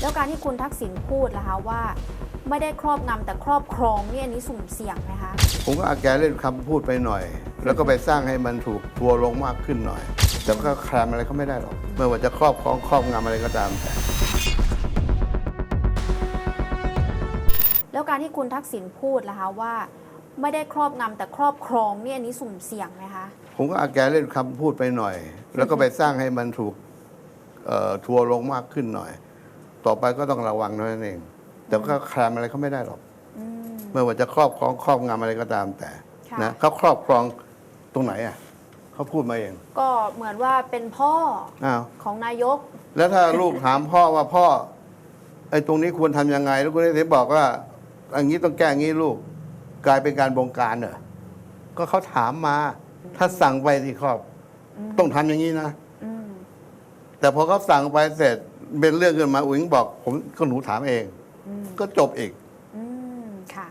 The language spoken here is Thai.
แล้วการที่คุณทักษิณพูดล่ะคะว่าไม่ได้ครอบงำแต่ครอบครองเนี่ยอันนี้สุ่มเสี่ยงไหมคะ ผมก็อาแกเล่นคำพูดไปหน่อย แล้วก็ไปสร้างให้มันถูกทัวร์ลงมากขึ้นหน่อย แต่ก็แคลมอะไรเขาไม่ได้หรอกไม่ว่าจะครอบครองครอบงำอะไรก็ตามแต่แล้วการที่คุณทักษิณพูดล่ะคะว่า ไม่ได้ครอบงำแต่ครอบครองเนี่ยอันนี้สุ่มเสี่ยงไหมคะผมก็อาแกเล่นคำพูดไปหน่อย แล้วก็ไปสร้างให้มันถูกเอ่อทัวร์ลงมากขึ้นหน่อย ต่อไปก็ต้องระวังเท่านั้นเอง แต่ก็แคลมอะไรเขาไม่ได้หรอกอืมไม่ว่าจะครอบครองครอบงำอะไรก็ตามแต่ค่ะนะเขาครอบครองตรงไหนอะเขาพูดมาเอง ก็เหมือนว่าเป็นพ่ออ้าวของนายก แล้วถ้าลูกถามพ่อว่าพ่อ ไอ้ตรงนี้ควรทำยังไง แล้วคุณได้บอกว่าอันนี้ต้องแก้อย่างนี้ลูก กลายเป็นการบงการเหรอก็เขาถามมา ถ้าสั่งไปที่ครอบอืมต้องทำอย่างนี้นะอืมแต่พอเขาสั่งไปเสร็จ เป็นเรื่องขึ้นมาอุ๋งบอก ผมก็หนูถามเอง ก็จบอีก อืมค่ะ